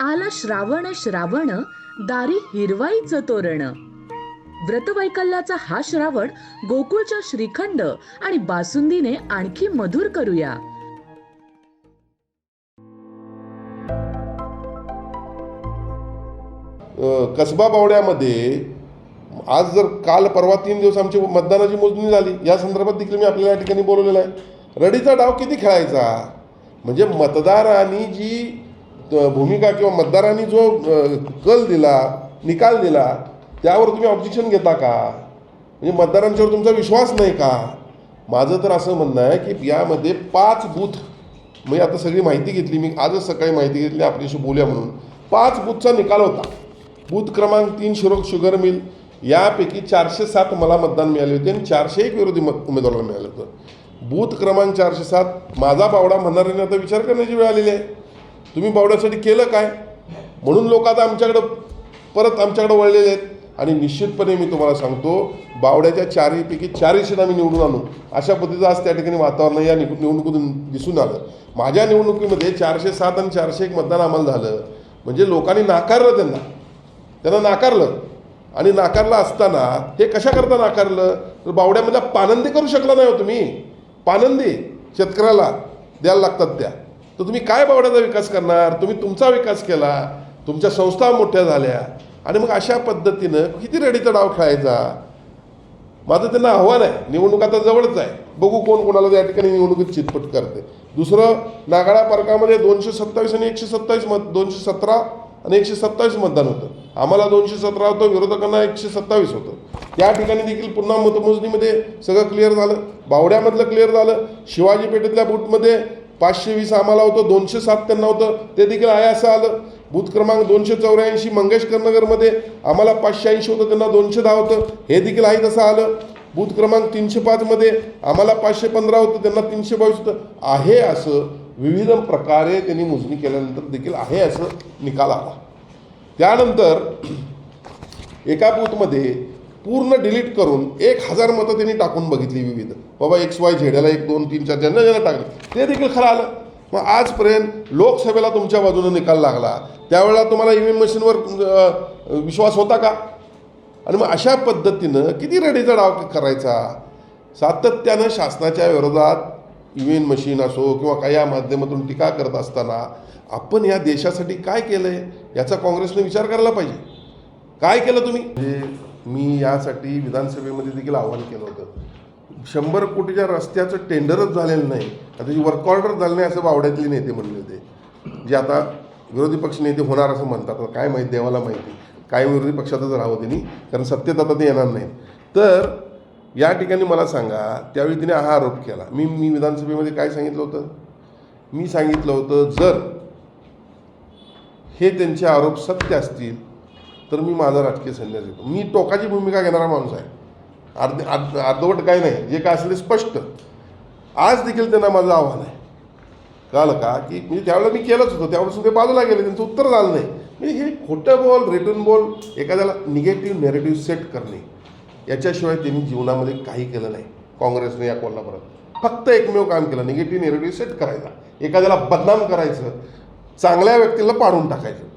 आला श्रावण श्रावण दारी हिरवाईचं तोरण. व्रतवैकल्याचा हा श्रावण गोकुळच्या श्रीखंड आणि बासुंदीने आणखी मधुर करूया. कसबा बावड्यामध्ये आज जर काल परवा तीन दिवस आमची मतदानाची मोजणी झाली या संदर्भात देखील मी आपल्याला या ठिकाणी बोलवलेलं आहे. रडीचा डाव किती खेळायचा? म्हणजे मतदारांनी जी भूमिका किंवा मतदारांनी जो कल दिला निकाल दिला त्यावर तुम्ही ऑब्जेक्शन घेता का? म्हणजे मतदारांच्यावर तुमचा विश्वास नाही का? माझं तर असं म्हणणं आहे की यामध्ये पाच बूथ मी आता सगळी माहिती घेतली मी आजच सकाळी माहिती घेतली आपल्याशी बोलूया म्हणून. पाच बूथचा निकाल होता. बूथ क्रमांक तीन शिरोक शुगर मिल. यापैकी चारशे सात मला मतदान मिळाले होते आणि चारशे एक विरोधी मत उमेदवाराला मिळालं होतं. बूथ क्रमांक चारशे सात माझा बावडा म्हणणाऱ्यांनी आता विचार करण्याची वेळ आलेली आहे. तुम्ही बावड्यासाठी केलं काय? म्हणून लोक आता आमच्याकडं परत आमच्याकडे वळलेले आहेत. आणि निश्चितपणे मी तुम्हाला सांगतो बावड्याच्या चारहीपैकी चारही सीट आम्ही निवडून आणू. अशा पद्धतीचं आज त्या ठिकाणी वातावरण या निव- निवडणुकीतून दिसून आलं. माझ्या निवडणुकीमध्ये चारशे सात आणि चारशे एक मतदान आम्हाला झालं. म्हणजे लोकांनी नाकारलं त्यांना. त्यांना नाकारलं. आणि नाकारलं असताना हे कशाकरता नाकारलं? तर बावड्यामधला पानंदी करू शकला नाही हो तुम्ही. पानंदी शेतकऱ्याला द्यायला लागतात त्या. तर तुम्ही काय बावड्याचा विकास करणार? तुम्ही तुमचा विकास केला तुमच्या संस्था मोठ्या झाल्या आणि मग अशा पद्धतीनं किती रेडीचा डाव खेळायचा? माझं त्यांना आव्हान आहे. निवडणूक आता जवळच आहे. बघू कोण कोणाला त्या ठिकाणी निवडणुकीत चितपट करते. दुसरं नागाळा पार्कामध्ये दोनशे सत्तावीस आणि एकशे सत्तावीस मत दोनशे सतरा आणि एकशे सत्तावीस मतदान होतं. आम्हाला दोनशे सतरा होतं विरोधकांना एकशे सत्तावीस होतं. त्या ठिकाणी देखील पुन्हा मतमोजणीमध्ये सगळं क्लिअर झालं. बावड्यामधलं क्लिअर झालं. शिवाजी पेठेतल्या बूटमध्ये पाचशे वीस आम्हाला होतं दोनशे सात त्यांना होतं. ते देखील आहे असं आलं. बूथ क्रमांक दोनशे चौऱ्याऐंशी मंगेशकर नगरमध्ये आम्हाला पाचशे ऐंशी होतं त्यांना दोनशे दहा होतं. हे देखील आहे तसं आलं. बूथ क्रमांक तीनशे पाचमध्ये आम्हाला पाचशे पंधरा होतं त्यांना तीनशे बावीस होतं. आहे असं. विविध प्रकारे त्यांनी मोजणी केल्यानंतर देखील आहे असं निकाल आला. त्यानंतर एका बूथमध्ये पूर्ण डिलीट करून एक हजार मतं त्यांनी टाकून बघितली विविध. बाबा एक्स वाय झेड्याला एक दोन तीन चार ज्यांना ज्यांना टाकलं. ते देखील खरं आलं. मग आजपर्यंत लोकसभेला तुमच्या बाजूनं निकाल लागला. त्यावेळेला तुम्हाला ई व्ही एम मशीनवर विश्वास होता का? आणि मग अशा पद्धतीनं किती रेडीचा डाव करायचा? सातत्यानं शासनाच्या विरोधात ई व्ही एम मशीन असो किंवा काही या माध्यमातून टीका करत असताना आपण या देशासाठी काय केलं आहे याचा काँग्रेसने विचार करायला पाहिजे. काय केलं तुम्ही? मी यासाठी विधानसभेमध्ये देखील आव्हान केलं होतं. शंभर कोटीच्या रस्त्याचं टेंडरच झालेलं नाही. आता त्याची वर्क ऑर्डर झालं नाही असं बावड्यातले नेते म्हणले होते. जे आता विरोधी पक्ष नेते होणार असं म्हणतात. काय माहिती देवाला माहिती. काय विरोधी पक्षातच राहावं त्यांनी? कारण सत्तेत आता ते येणार नाही तर या ठिकाणी मला सांगा त्यावेळी तिने हा आरोप केला. मी मी विधानसभेमध्ये काय सांगितलं होतं? मी सांगितलं होतं जर हे त्यांचे आरोप सत्य असतील तर मी माझा राजकीय संन्यास घेतो मी टोकाची भूमिका घेणारा माणूस आहे. अर्ध अर्ध अर्धवट काय नाही. जे काय असेल स्पष्ट. आज देखील त्यांना माझं आव्हान आहे. कळलं का की म्हणजे त्यावेळेला मी केलंच होतं. त्यावेळेस ते बाजूला गेले. त्यांचं उत्तर झालं नाही. म्हणजे हे खोटं बोल रिटर्न बोल एखाद्याला निगेटिव्ह नेरेटिव्ह सेट करणे याच्याशिवाय त्यांनी जीवनामध्ये काही केलं नाही. काँग्रेसने या कोल्हापुरात. फक्त एकमेव काम केलं. निगेटिव्ह नेरेटिव्ह सेट करायचा. एखाद्याला बदनाम करायचं. चांगल्या व्यक्तीला पाडून टाकायचं.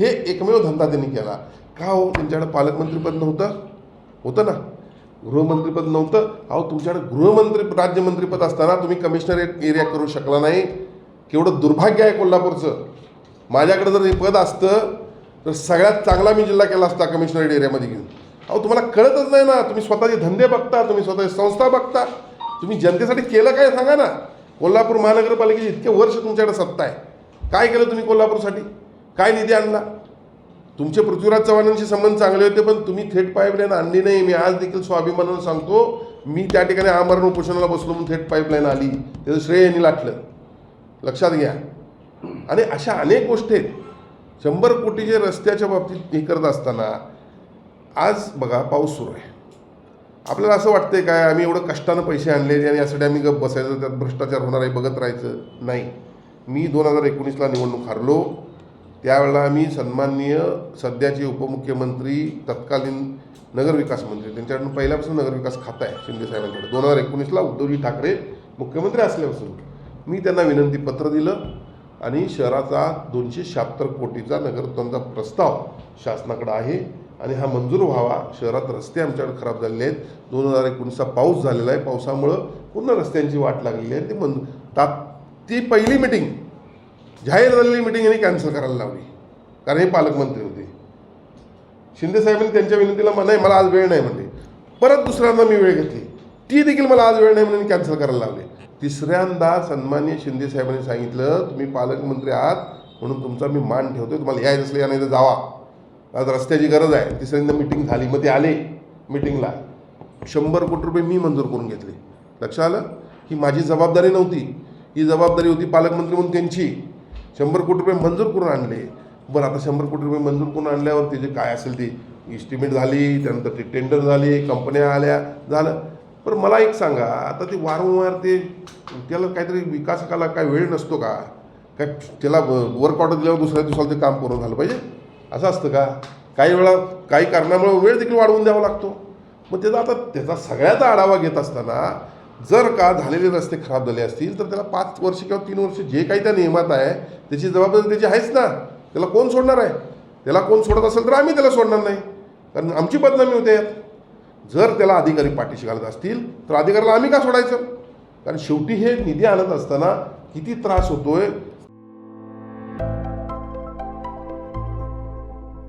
हे एकमेव धंदा त्यांनी केला. का हो? त्यांच्याकडे पालकमंत्रीपद नव्हतं? होतं ना. गृहमंत्रीपद नव्हतं. अहो तुमच्याकडे गृहमंत्री राज्यमंत्रीपद असताना तुम्ही कमिशनरेट एरिया करू शकला नाही. केवढं दुर्भाग्य आहे कोल्हापूरचं. माझ्याकडे जर हे पद असतं तर सगळ्यात चांगला मी जिल्हा केला असता कमिशनरेट एरियामध्ये घेऊन. अहो तुम्हाला कळतच नाही ना. तुम्ही स्वतःचे धंदे बघता तुम्ही स्वतःची संस्था बघता तुम्ही जनतेसाठी केलं काय सांगा ना. कोल्हापूर महानगरपालिकेची इतके वर्ष तुमच्याकडे सत्ता आहे. काय केलं तुम्ही कोल्हापूरसाठी? काय निधी आणला? तुमचे पृथ्वीराज चव्हाणांशी संबंध चांगले होते पण तुम्ही थेट पाईपलाईन आणली नाही. मी आज देखील स्वाभिमानानं सांगतो मी त्या ठिकाणी आमरण उपोषणाला बसलो म्हणून थेट पाईपलाईन आली. त्याचं श्रेय यांनी लाटलं. लक्षात घ्या. आणि अशा अनेक गोष्टी आहेत. शंभर कोटीचे रस्त्याच्या बाबतीत हे करत असताना आज बघा पाऊस सुरू आहे. आपल्याला असं वाटतंय काय आम्ही एवढं कष्टानं पैसे आणले आणि यासाठी आम्ही गप बसायचं त्यात भ्रष्टाचार होणार आहे बघत राहायचं नाही. मी दोन हजार एकोणीसला निवडणूक हारलो. त्यावेळेला आम्ही सन्माननीय सध्याचे उपमुख्यमंत्री तत्कालीन नगरविकास मंत्री त्यांच्याकडून पहिल्यापासून नगरविकास खातं आहे शिंदे साहेबांकडे. दोन हजार एकोणीसला उद्धवजी ठाकरे मुख्यमंत्री असल्यापासून मी त्यांना विनंती पत्र दिलं आणि शहराचा दोनशे शहात्तर कोटीचा नगरत्वांचा प्रस्ताव शासनाकडे आहे आणि हा मंजूर व्हावा. शहरात रस्ते आमच्याकडे खराब झालेले आहेत. दोन हजार एकोणीसचा पाऊस झालेला आहे. पावसामुळं पूर्ण रस्त्यांची वाट लागलेली आहे. ते मंजू ता ती पहिली मिटिंग जाहीर झालेली मिटिंग यांनी कॅन्सल करायला लावली. कारण हे पालकमंत्री होते. शिंदे साहेबांनी त्यांच्या विनंतीला "म- नाही मला आज वेळ नाही म्हणले. परत दुसऱ्यांदा मी वेळ घेतली. ती देखील मला आज वेळ नाही म्हणून कॅन्सल करायला लावले. तिसऱ्यांदा सन्मान्य शिंदे साहेबांनी सांगितलं तुम्ही पालकमंत्री आहात म्हणून तुमचा मी मान ठेवतो तुम्हाला यायचं असलं या नाही तर जावा. आज रस्त्याची गरज आहे. तिसऱ्यांदा मिटिंग झाली. मग ते आले मिटिंगला शंभर कोटी रुपये मी मंजूर करून घेतले. लक्षात आलं? ही माझी जबाबदारी नव्हती. ही जबाबदारी होती पालकमंत्री म्हणून त्यांची. शंभर कोटी रुपये मंजूर करून आणले. बरं आता शंभर कोटी रुपये मंजूर करून आणल्यावर ते जे काय असेल ती इस्टिमेट झाली त्यानंतर ते टेंडर झाली कंपन्या आल्या झालं. पण मला एक सांगा आता ते वारंवार ते त्याला काहीतरी विकासकाला काय वेळ नसतो का? काय त्याला वर्क ऑर्डर दिल्यावर दुसऱ्या दिवसाला ते काम करून झालं पाहिजे? असं असतं का? काही वेळा काही कारणामुळे वेळ देखील वाढवून द्यावा लागतो. मग त्याचा आता त्याचा सगळ्याचा आढावा घेत असताना जर का झालेले रस्ते खराब झाले असतील तर त्याला पाच वर्ष किंवा तीन वर्ष जे काही त्या नियमात आहे त्याची जबाबदारी त्याची आहेच ना. त्याला कोण सोडणार आहे? त्याला कोण सोडत असेल तर आम्ही त्याला सोडणार नाही. कारण आमची बदनामी होते. जर त्याला अधिकारी पाठीशी घालत असतील तर अधिकाऱ्याला आम्ही का सोडायचं? कारण शेवटी हे निधी आणत असताना किती त्रास होतोय